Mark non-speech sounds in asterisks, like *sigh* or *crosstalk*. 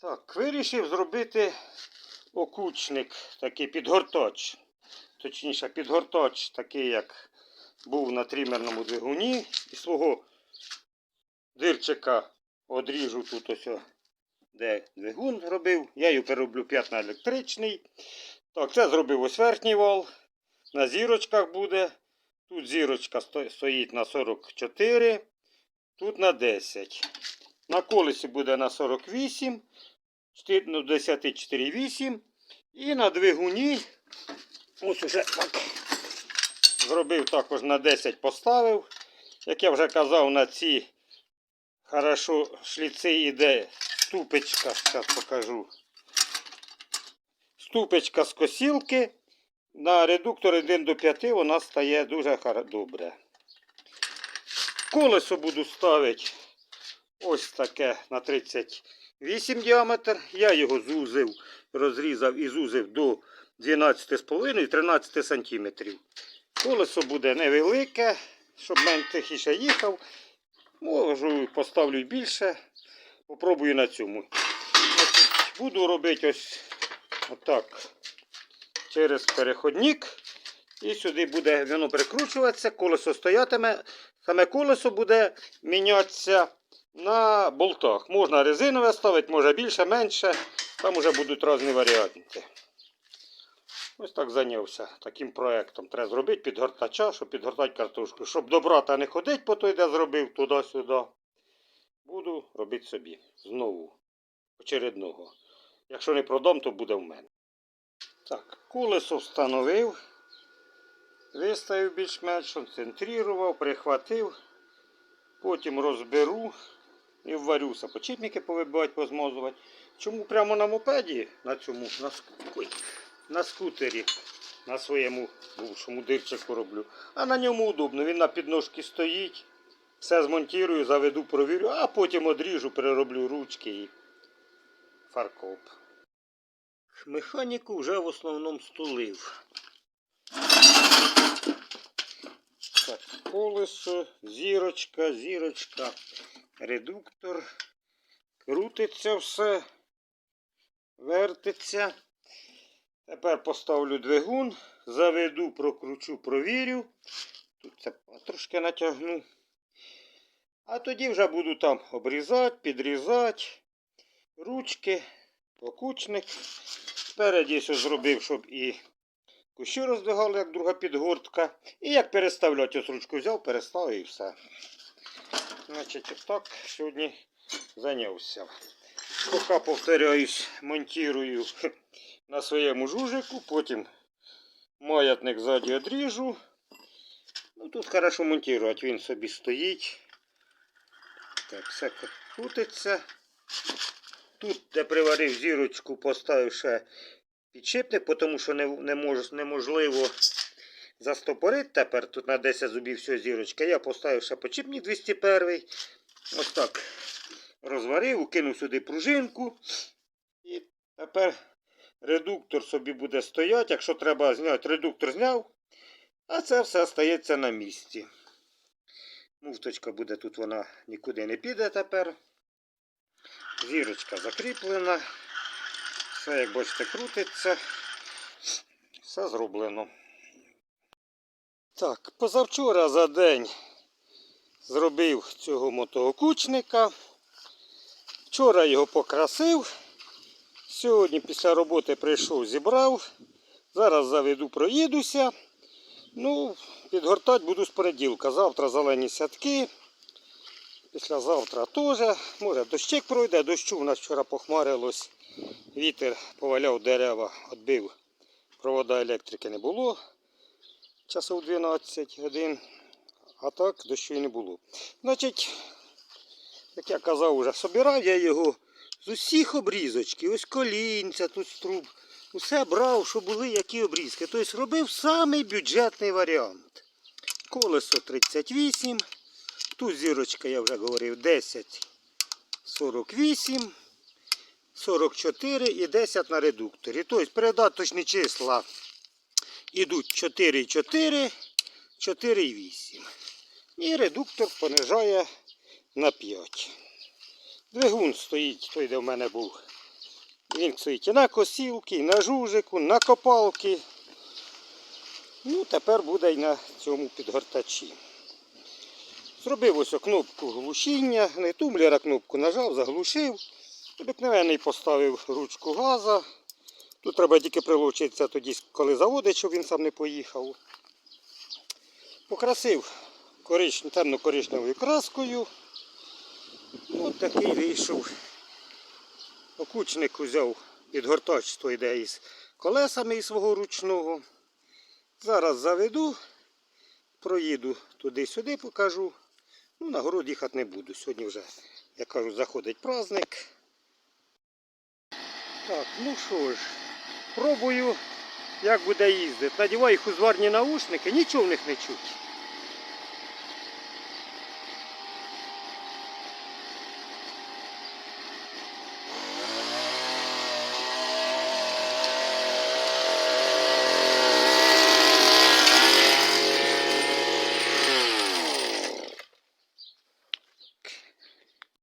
Так, вирішив зробити окучник, такий підгортач. Точніше, підгортач, такий, як був на тримерному двигуні. І свого дирчика одріжу тут ось, де двигун робив. Я його перероблю 5 на електричний. Так, це зробив ось верхній вал. На зірочках буде. Тут зірочка стоїть на 44, тут на 10. На колесі буде на 48, 4, ну, 10, 4,8. І на двигуні, ось уже так, зробив також на 10 поставив. Як я вже казав, на ці хорошо шліци йде ступочка, зараз покажу. Ступочка з косілки. На редуктор 1 до 5 вона стає дуже добре. Колесо буду ставити ось таке на 38 діаметр. Я його зузив, розрізав і зузив до 12,5-13 см. Колесо буде невелике, щоб мен тихіше їхав. Можу, поставлю більше. Попробую на цьому. Буду робити ось отак через переходник. І сюди буде воно прикручуватися, колесо стоятиме. Саме колесо буде мінятися на болтах. Можна резинове ставити, може більше, менше. Там вже будуть різні варіанти. Ось так зайнявся таким проєктом. Треба зробити підгортача, щоб підгортати картошку. Щоб до брата не ходити по той, де зробив, туди-сюди. Буду робити собі. Знову. Очередного. Якщо не продам, то буде в мене. Так, колесо встановив. Виставив більш-менш, центрував, прихватив. Потім розберу і вварюся. Почіпники повибивати, позмазувати. Чому прямо на мопеді, на цьому, на, ой, на скутері, на своєму бувшому дирчику роблю. А на ньому удобно. Він на підножці стоїть. Все змонтую, заведу, провірю, а потім одріжу, перероблю ручки і фаркоп. Механіку вже в основному стулив. Так, колесо, зірочка, зірочка, редуктор. Крутиться все, вертиться. Тепер поставлю двигун, заведу, прокручу, провірю. Тут це трошки натягну. А тоді вже буду там обрізати, підрізати. Ручки, покучник. Спереді зробив, щоб і кущі роздвигали, як друга підгортка. І як переставляти, ось ручку взяв, переставив і все. Значить, отак сьогодні зайнявся. Поки повторяюсь, монтую *laughs* на своєму жужику, потім маятник ззаді одріжу. Ну тут хорошо монтувати, він собі стоїть. Так, все крутиться. Тут, де приварив зірочку, поставив ще підшипник, тому що не, не мож, неможливо застопорити тепер. Тут на 10 зубів все зірочка. Я поставив ще підшипник 201. Ось так розварив, укинув сюди пружинку. І тепер редуктор собі буде стояти. Якщо треба зняти, редуктор зняв. А це все стається на місці. Муфточка буде тут, вона нікуди не піде тепер. Зірочка закріплена. Все, як бачите, крутиться. Все зроблено. Так, позавчора за день зробив цього мотоокучника. Вчора його покрасив. Сьогодні після роботи прийшов, зібрав. Зараз заведу, проїдуся. Ну, підгортати буду з понеділка. Завтра зелені сятки. Післязавтра теж. Може дощик пройде, дощу у нас вчора похмарилось. Вітер поваляв дерева, відбив. Провода електрики не було. Часов 12 годин. А так дощу не було. Значить, як я казав, вже собирав я його з усіх обрізочків. Ось колінця, тут струб. Усе брав, щоб були які обрізки. Тобто робив самий бюджетний варіант. Колесо 38. Тут зірочка, я вже говорив, 10, 48, 44 і 10 на редукторі. Тобто передаточні числа йдуть 4,4, 4,8. І редуктор понижає на 5. Двигун стоїть, той, де в мене був Він стоїть і на косілки, і на жужику, на копалки. Ну, тепер буде й на цьому підгортачі. Зробив ось кнопку глушіння, не тумблера кнопку нажав, заглушив. Обикновений поставив ручку газа. Тут треба тільки прилучитися тоді, коли заводить, щоб він сам не поїхав. Покрасив корич... темно-коричневою краскою. Ну, от такий вийшов. Окучник взяв підгортач, той йде із колесами із свого ручного. Зараз заведу, проїду туди-сюди, покажу. Ну, на город їхати не буду. Сьогодні вже, як кажу, заходить праздник. Так, ну що ж, пробую, як буде їздити. Надіваю хузварні наушники, нічого в них не чуть.